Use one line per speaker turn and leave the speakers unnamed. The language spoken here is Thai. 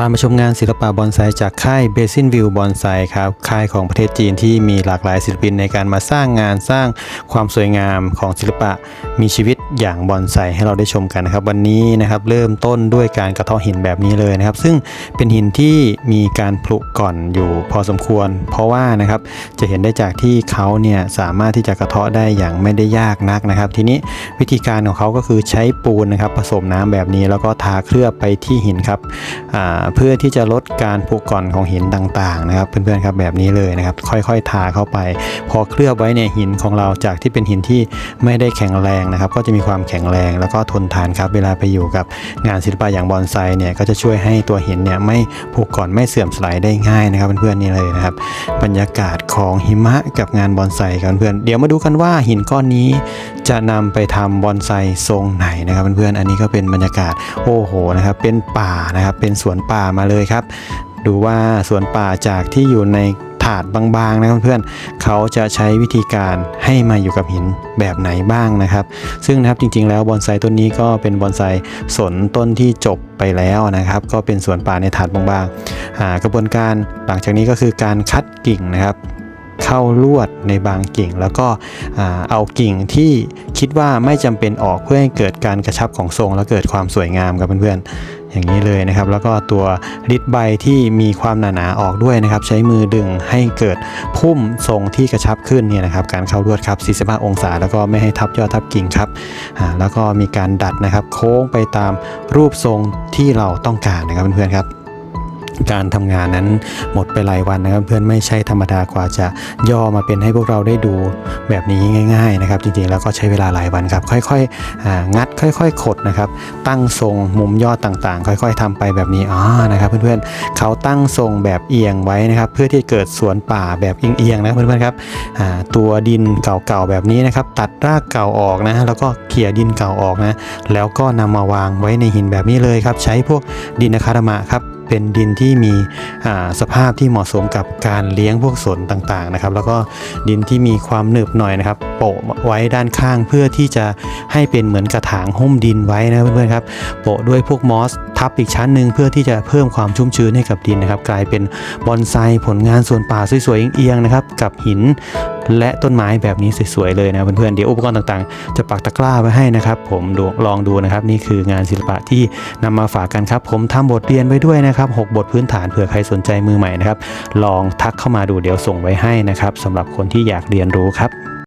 ตามมาชมงานศิลปะบอนไซจากค่าย Basin View Bonsai ครับ ค่ายของประเทศจีนที่มีหลากหลายศิลปินในการมาสร้างงานสร้างความสวยงามของศิลปะ มีชีวิต อย่างบอนไซให้เราได้ชมกันนะครับ วันนี้นะครับเริ่มต้นด้วยการกระเทาะหินแบบนี้เลยนะครับ ซึ่งเป็นหินที่มีการผลุก่อนอยู่พอสมควร เพราะว่านะครับจะเห็นได้จากที่เขาเนี่ยสามารถที่จะกระเทาะได้อย่างไม่ได้ยากนักนะครับ ทีนี้วิธีการของเขาก็คือใช้ปูนนะครับผสมน้ำแบบนี้แล้วก็ทาเคลือบไปที่หินครับเพื่อที่จะลดการผุก่อนของหินต่างๆนะครับ เพื่อนๆครับแบบนี้เลยนะครับ ค่อยๆทาเข้าไป พอเคลือบไว้เนี่ยหินของเราจากที่เป็นหินที่ไม่ได้แข็งแรงนะครับ ก็จะมีความแข็งแรง แล้วก็ทนทานครับ เวลาไปอยู่กับงานศิลปะอย่างบอนไซเนี่ยก็จะช่วยให้ตัวหินเนี่ยไม่ผุก่อนไม่เสื่อมสลายได้ง่ายนะครับเพื่อนๆนี่เลยนะครับบรรยากาศของหิมะกับงานบอนไซครับเพื่อนเดี๋ยวมาดูกันว่าหินก้อนนี้จะนำไปทำบอนไซทรงไหนนะครับเพื่อนๆอันนี้ก็เป็นบรรยากาศโอ้โหนะครับเป็นป่านะครับเป็นสวนป่ามาเลยครับดูว่าสวนป่าจากที่อยู่ใน ถาดบางๆนะครับเพื่อนๆเขาจะใช้วิธีการให้มาอยู่กับหินแบบไหนบ้างนะครับ ซึ่งนะครับจริงๆ แล้วบอนไซต้นนี้ก็เป็นบอนไซสนต้นที่จบไปแล้วนะครับ ก็เป็นสวนป่าในถาดบางๆอ่ากระบวนการหลังจากนี้ก็คือการคัดกิ่งนะครับ เข้าลวดในบางกิ่ง แล้วก็เอากิ่งที่คิดว่าไม่จำเป็นออกเพื่อให้เกิดการกระชับของทรง และเกิดความสวยงามครับเพื่อนๆอย่างนี้เลยนะครับ แล้วก็ตัวริดใบที่มีความหนาๆออกด้วยนะครับ ใช้มือดึงให้เกิดพุ่มทรงที่กระชับขึ้นเนี่ยนะครับ การเข้าลวดครับ45องศา แล้วก็ไม่ให้ทับยอดทับกิ่งครับแล้วก็มีการดัดนะครับ โค้งไปตามรูปทรงที่เราต้องการนะครับเพื่อนๆครับ การทำงานนั้นหมดไปหลายวันนะครับ เพื่อนไม่ใช่ธรรมดากว่าจะย่อมาเป็นให้พวกเราได้ดูแบบนี้ง่าย ๆ นะครับ จริงๆแล้วก็ใช้เวลาหลายวันครับ ค่อยๆงัดค่อย ๆ ขดนะครับ ตั้งทรงมุมยอดต่างๆ ค่อย ๆทำไปแบบนี้อ๋อนะครับ เพื่อนๆเขาตั้งทรงแบบเอียงไว้นะครับ เพื่อที่จะเกิดสวนป่าแบบเอียงๆนะเพื่อนๆครับตัวดินเก่าๆแบบนี้นะครับ ตัดรากเก่าออกนะแล้วก็เขี่ยดินเก่าออกนะแล้วก็นำมาวางไว้ในหินแบบนี้เลยครับ ใช้พวกดินอะคาดามะครับ เป็นดินที่มีสภาพที่เหมาะสมกับการเลี้ยงพวกสนต่างๆนะครับ แล้วก็ดินที่มีความหนึบหน่อยนะครับ โปะไว้ด้านข้างเพื่อที่จะให้เป็นเหมือนกระถางหุ้มดินไว้นะเพื่อนๆครับโปะด้วยพวกมอสทับอีกชั้นหนึ่งเพื่อที่จะเพิ่มความชุ่มชื้นให้กับดินนะครับ กลายเป็นบอนไซผลงานสวนป่าสวยๆเอียงๆนะครับ กับหิน และต้นไม้แบบนี้สวยๆเลยนะเพื่อนๆเดี๋ยวอุปกรณ์ต่างๆ จะปักตะกร้าไว้ให้นะครับผมลองดูนะครับนี่คืองานศิลปะที่นำมาฝากกันครับ ผมทำบทเรียนไว้ด้วยนะครับหกบทพื้นฐานเผื่อใครสนใจมือใหม่นะครับลองทักเข้ามาดูเดี๋ยวส่งไว้ให้นะครับสำหรับคนที่อยากเรียนรู้ครับ